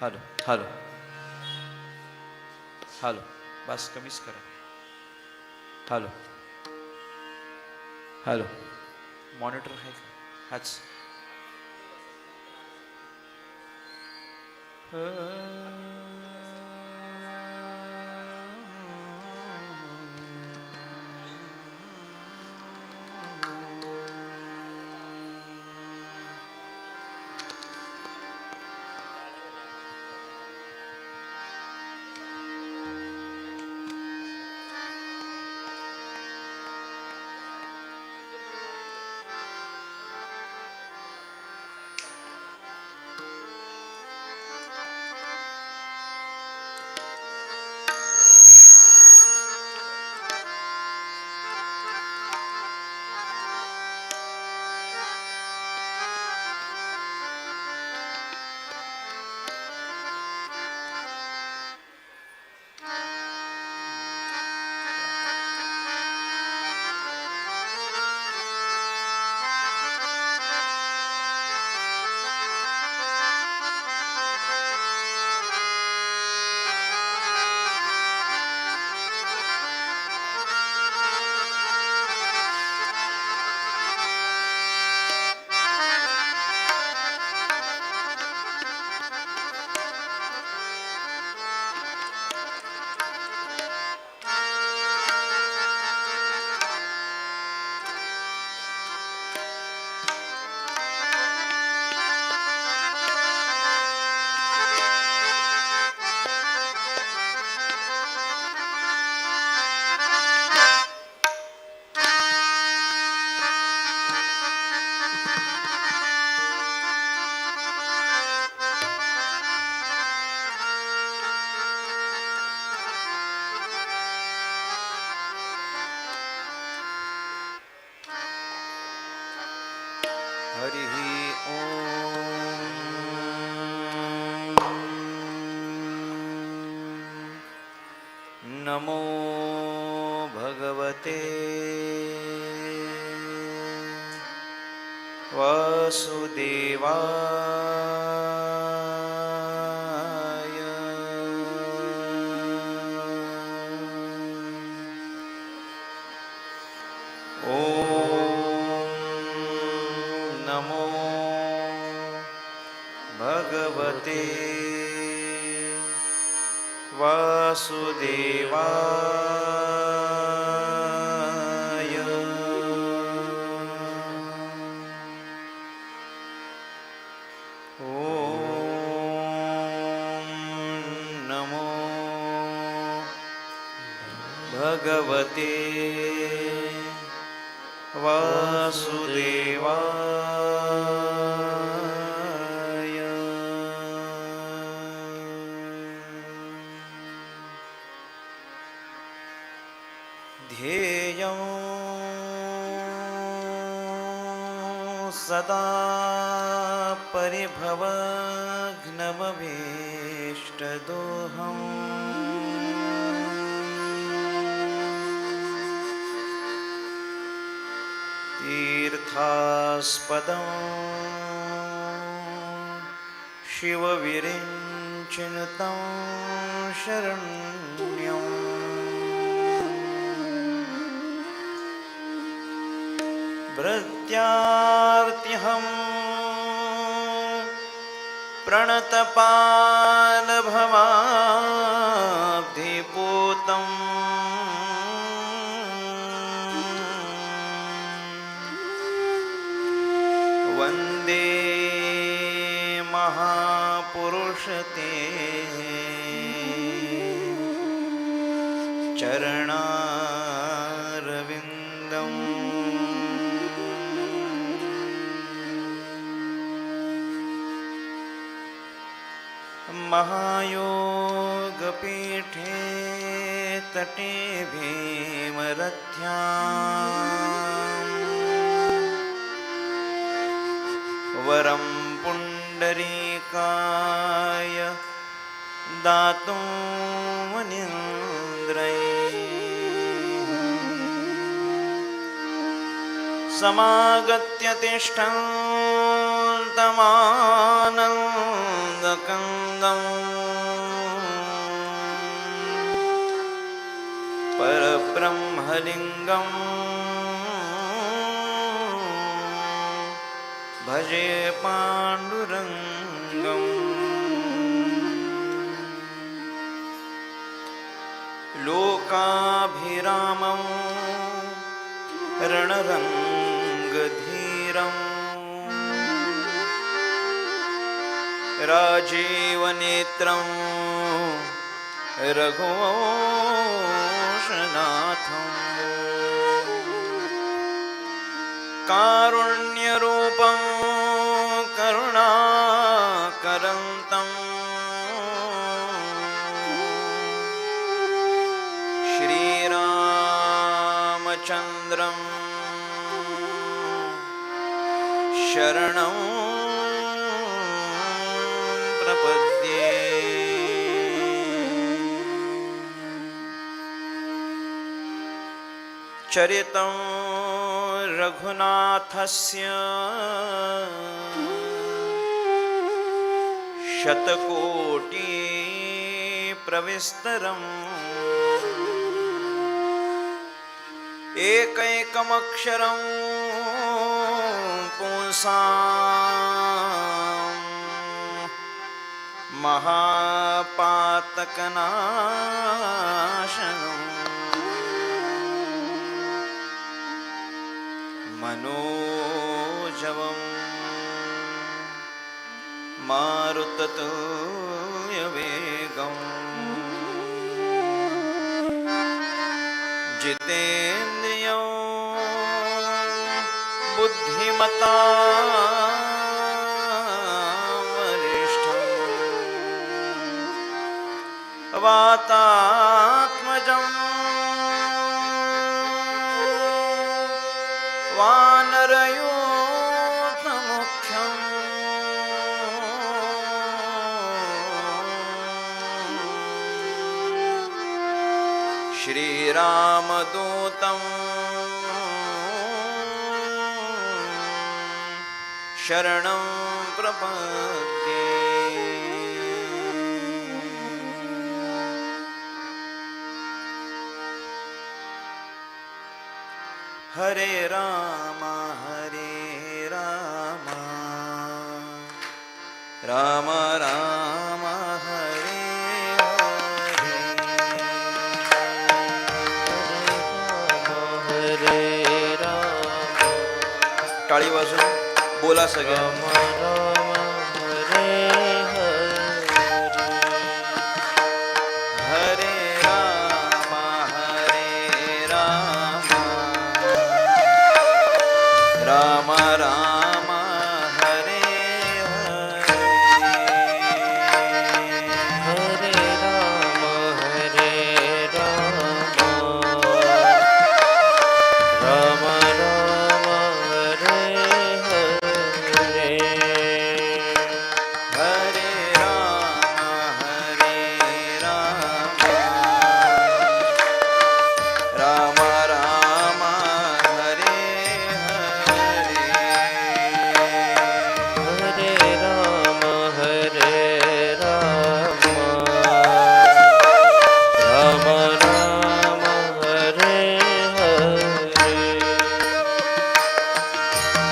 હાલો હાલો. હાલો બસ કમિસ કરો. હાલો. હાલો. મોનિટર હે હાચ. હા भगवते वासुदेवाय सदा परिभवघ्नमभीष्टदोहम्। तीर्थास्पदं शिवविरिञ्चिनुतं शरण्यम् भृत्यार्त्यहं प्रणतपालभवाब्धिपूतम्। वन्दे महापुरुषते। चरणा महायोगपीठे तटे भीमरथ्या वरं पुण्डरीकाय दातुं मुनीन्द्रैः समागत्य तिष्ठन्तमानन्द हलिङ्गं भजे पाण्डुरङ्गम् लोकाभिरामं। रणरङ्गधीरम् राजीवनेत्रम् रघुवंशनाथम्। कारुण्यरूपं करुणाकरन्तम्। श्रीरामचन्द्रं शरणम् चरितं रघुनाथस्य। शतकोटि प्रविस्तरम्। एकैकमक्षरं पुंसा महापातकना मनोजवम् मारुततुयवेगम् जितेन्द्रियो बुद्धिमता वरिष्ठम् वाता दूतं शरणं प्रपद्ये। हरे राम हरे राम। राम उल्लास है राम राम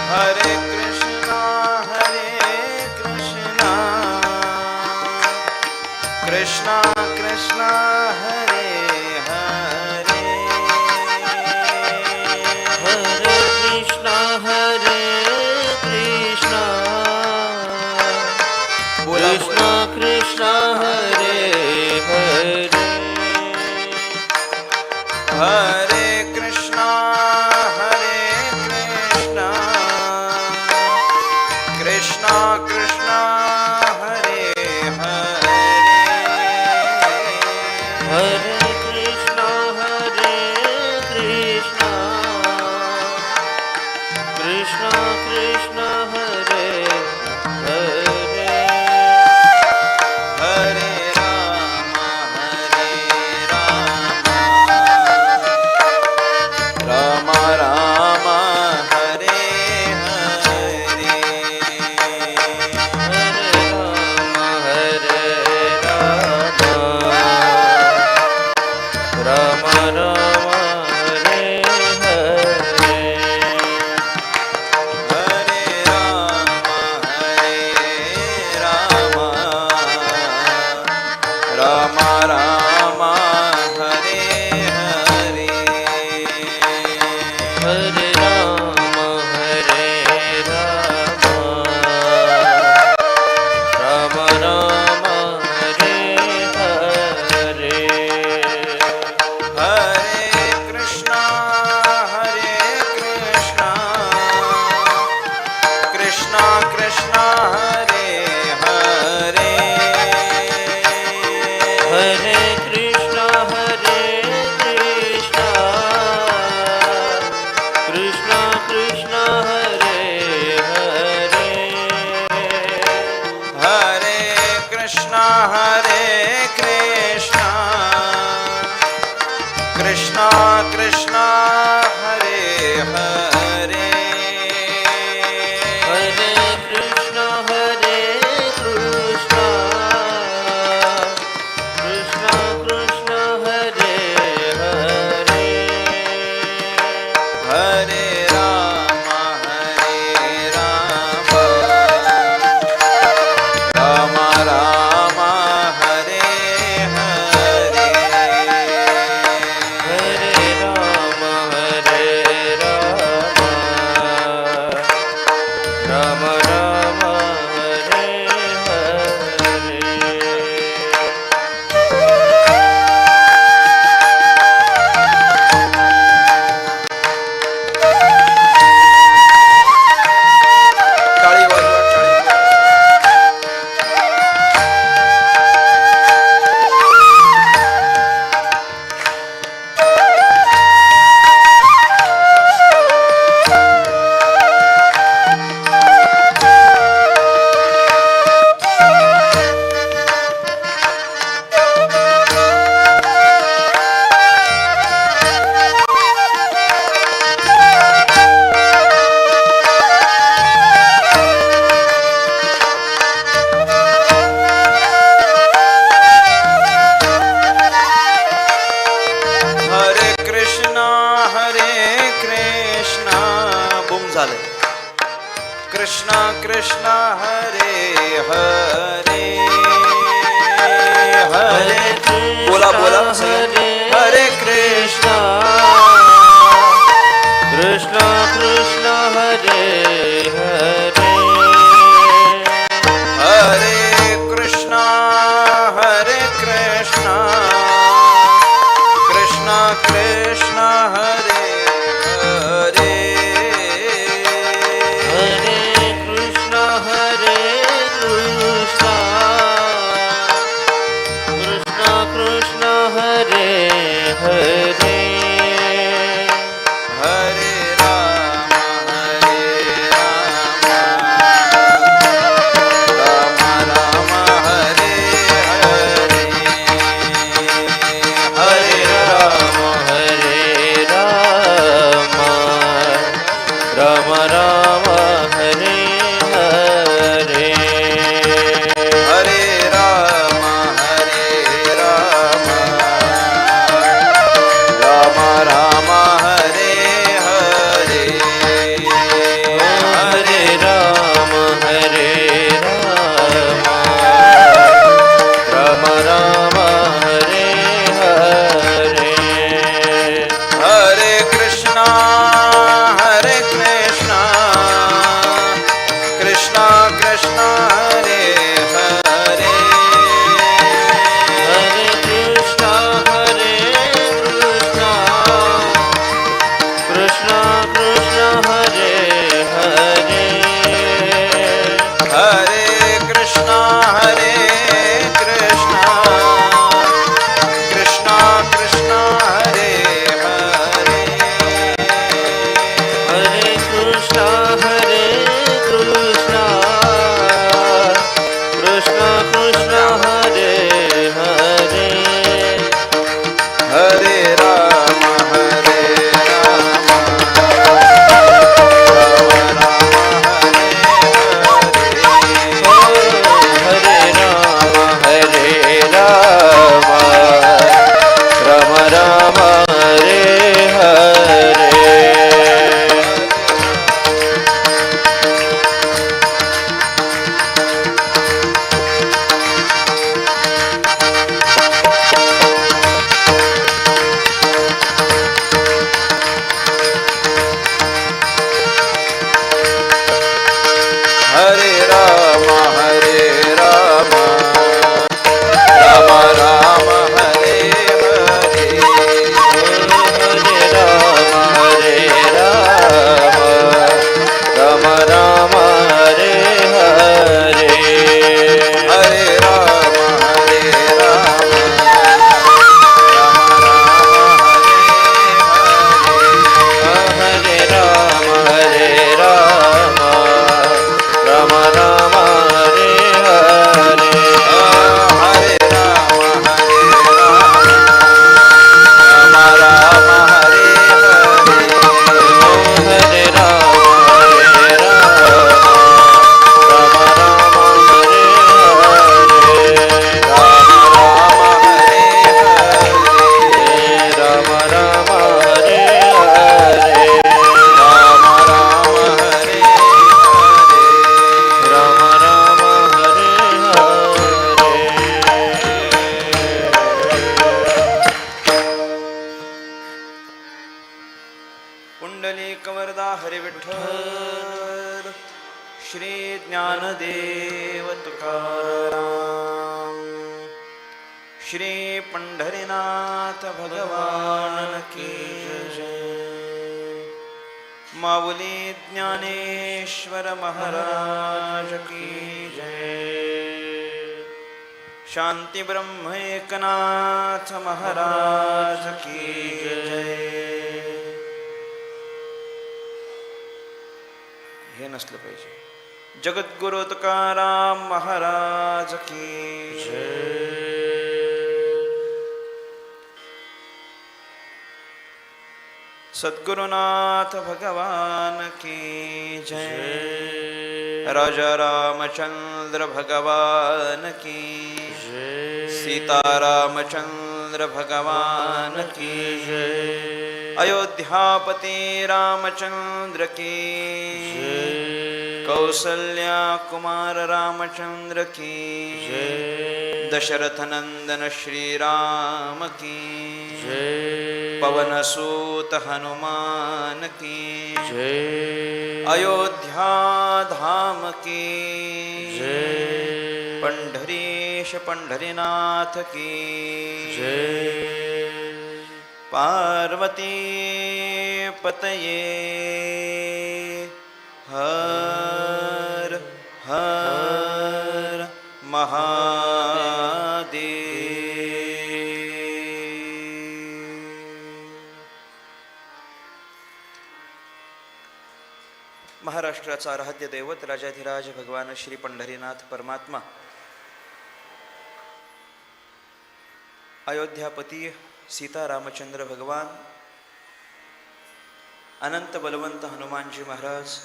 Hare তোমারা श्री पंढरीनाथ भगवान की जय। माऊली ज्ञानेश्वर महाराज की जय। शांती ब्रह्म एकनाथ महाराज की जय। हे नसलं पाहिजे। जगद्गुरु तुकाराम महाराज की जय। सद्गुरुनाथ भगवान की जय। राजा रामचंद्र भगवान की सीता रामचंद्र भगवान की जय। अयोध्यापति रामचंद्र की कौसल्या कुमार रामचंद्र की दशरथ नंदन श्री राम की पवन सूत हनुमान की अयोध्या धाम की पंढरीश पंढरीनाथ की पार्वती पतये। हर हर महादेव। महाराष्ट्राचा आराध्य दैवत राजाधिराज भगवान श्री पंढरीनाथ परमात्मा। अयोध्यापती सीता रामचंद्र भगवान अनंत बलवंत हनुमानजी महाराज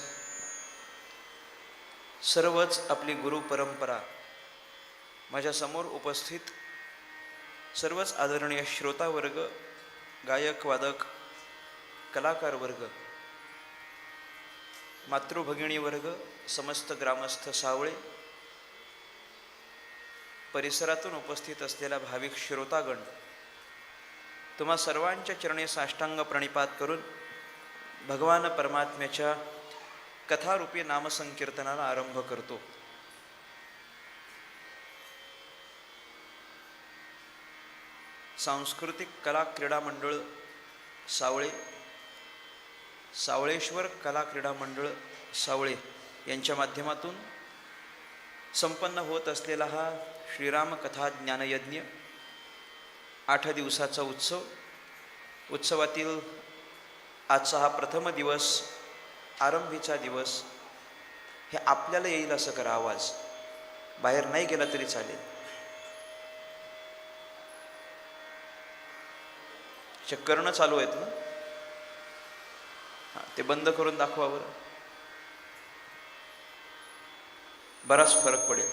सर्वच आपली गुरु परंपरा माझ्यासमोर उपस्थित सर्वच आदरणीय श्रोतावर्ग गायक वादक कलाकार वर्ग मातृभगिनी वर्ग समस्त ग्रामस्थ सावळे परिसरातून उपस्थित असलेला भाविक श्रोतागण तुम्हा सर्वांच्या चरणी साष्टांग प्रणिपात करून भगवान परमात्म्याच्या कथारूपी नामसंकीर्तनाला आरंभ करतो. सांस्कृतिक कला क्रीडा मंडळ सावळे सावळेश्वर कला क्रीडा मंडळ सावळे यांच्या माध्यमातून संपन्न होत असलेला हा श्रीराम कथा ज्ञानयज्ञ आठ दिवसाचा उत्सव. उत्सवातील आजचा हा प्रथम दिवस आरंभीचा दिवस हे आपल्याला येईल असं करा आवाज. बाहेर नाही गेला तरी चालेल. चक्करणं करणं चालू आहेत ना? हां ते बंद करून दाखवा बरं. बराच फरक पडेल.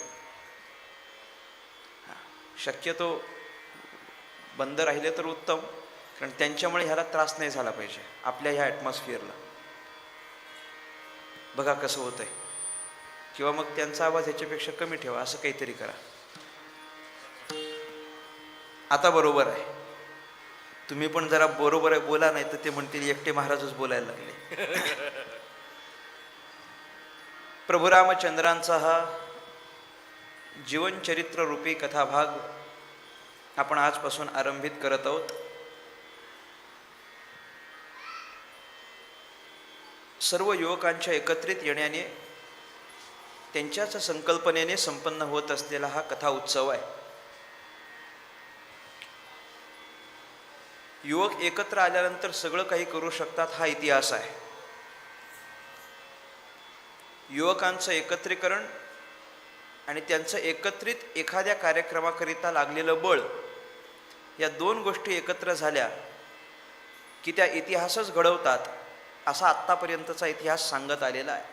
शक्यतो बंद राहिले तर उत्तम कारण त्यांच्यामुळे ह्याला त्रास नाही झाला पाहिजे आपल्या ह्या ॲटमॉस्फिअरला बघा कसं होतंय. किंवा मग त्यांचा आवाज ह्याच्यापेक्षा कमी ठेवा असं काहीतरी करा. आता बरोबर आहे. तुम्ही पण जरा बरोबर आहे बोला नाही तर ते म्हणतील एकटे महाराजच बोलायला लागले. प्रभू रामचंद्रांचा हा जीवनचरित्र रूपी कथाभाग आपण आजपासून आरंभित करत आहोत. सर्व युवकांच्या एकत्रित येण्याने त्यांच्याच संकल्पनेने संपन्न होत असलेला हा कथा उत्सव आहे. युवक एकत्र आल्यानंतर सगळं काही करू शकतात हा इतिहास आहे. युवकांचं एकत्रीकरण आणि त्यांचं एकत्रित एखाद्या कार्यक्रमाकरिता लागलेलं बळ या दोन गोष्टी एकत्र झाल्या की त्या इतिहासच घडवतात. असा आत्तापर्यंतचा इतिहास सांगत आलेला आहे.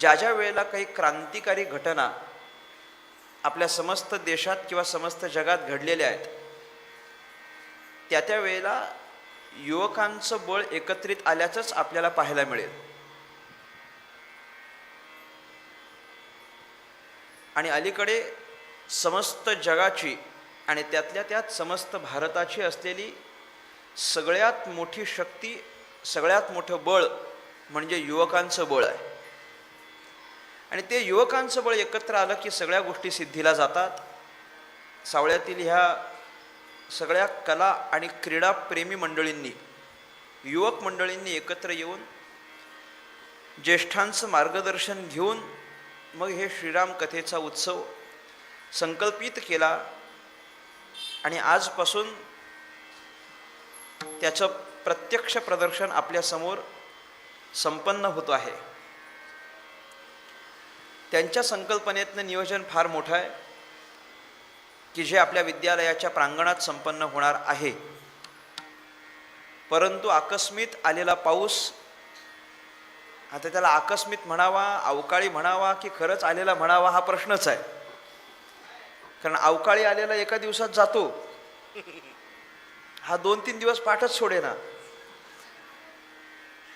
ज्या ज्या वेळेला काही क्रांतिकारी घटना आपल्या समस्त देशात किंवा समस्त जगात घडलेल्या आहेत त्या त्या वेळेला युवकांचं बळ एकत्रित आल्याचंच आपल्याला पाहायला मिळेल. आणि अलीकडे समस्त जगाची आणि त्यातल्या त्यात समस्त भारताची असलेली सगळ्यात मोठी शक्ती सगळ्यात मोठं बळ म्हणजे युवकांचं बळ आहे. आणि ते युवकांचं बळ एकत्र आलं की सगळ्या गोष्टी सिद्धीला जातात. सावळ्यातील ह्या सगळ्या कला आणि क्रीडाप्रेमी मंडळींनी युवक मंडळींनी एकत्र येऊन ज्येष्ठांचं मार्गदर्शन घेऊन मग हे श्रीराम कथेचा उत्सव संकल्पित केला. आणि आजपासून त्याचं प्रत्यक्ष प्रदर्शन आपल्यासमोर संपन्न होतो आहे. त्यांच्या संकल्पनेतनं नियोजन फार मोठं आहे की जे आपल्या विद्यालयाच्या प्रांगणात संपन्न होणार आहे. परंतु आकस्मित आलेला पाऊस आता त्याला आकस्मित म्हणावा अवकाळी म्हणावा की खरंच आलेला म्हणावा हा प्रश्नच आहे. कारण अवकाळी आलेला एका दिवसात जातो. हा दोन तीन दिवस पाठच सोडेना.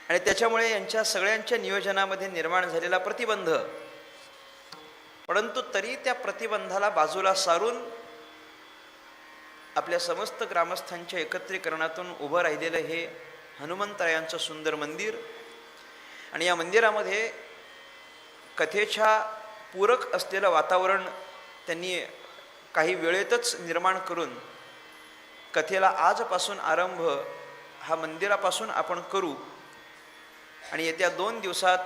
आणि त्याच्यामुळे यांच्या सगळ्यांच्या नियोजनामध्ये निर्माण झालेला प्रतिबंध. परंतु तरी त्या प्रतिबंधाला बाजूला सारून आपल्या समस्त ग्रामस्थांच्या एकत्रीकरणातून उभं राहिलेलं हे हनुमंतरायांचं सुंदर मंदिर. आणि या मंदिरामध्ये कथेच्या पूरक असलेलं वातावरण त्यांनी काही वेळेतच निर्माण करून कथेला आजपासून आरंभ हा मंदिरापासून आपण करू. आणि येत्या दोन दिवसात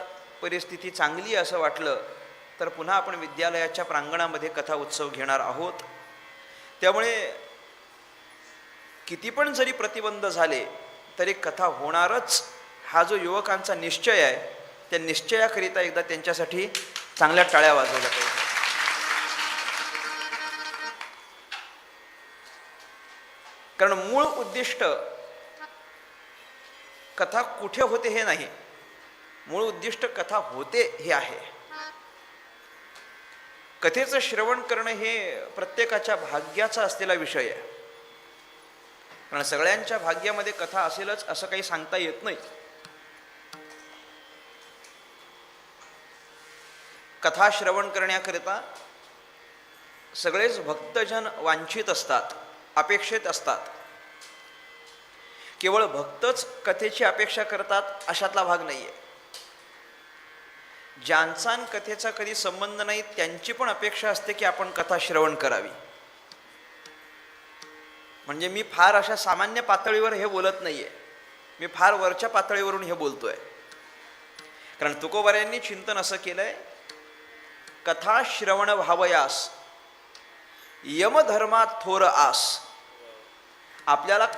परिस्थिती चांगली असं वाटलं तर पुन्हा आपण विद्यालयाच्या प्रांगणामध्ये कथा उत्सव घेणार आहोत. त्यामुळे किती पण जरी प्रतिबंध झाले तरी कथा होणारच. हा जो युवकांचा निश्चय आहे त्या निश्चयाकरिता एकदा त्यांच्यासाठी चांगल्या टाळ्या वाजवल्या पाहिजे. कारण मूळ उद्दिष्ट कथा कुठे होते हे नाही. मूळ उद्दिष्ट कथा होते हे आहे. कथेचं श्रवण करणं हे प्रत्येकाच्या भाग्याचा असलेला विषय आहे. कारण सगळ्यांच्या भाग्यामध्ये कथा असेलच असं काही सांगता येत नाही. कथा श्रवण करण्याकरिता सगळेच भक्तजन वांछित असतात. अपेक्षित असतात. केवळ भक्तच कथेची अपेक्षा करतात अशातला भाग नाही आहे ज्यांचा कथेचा कधी संबंध नाही त्यांची पण अपेक्षा असते की आपण कथा श्रवण करावी. म्हणजे मी फार अशा सामान्य पातळीवर हे बोलत नाहीये. मी फार वरच्या पातळीवरून हे बोलतोय. कारण तुकोबाऱ्यांनी चिंतन असं केलंय कथा श्रवण व्हावयास. यमधर्मात थोर आस. आपल्याला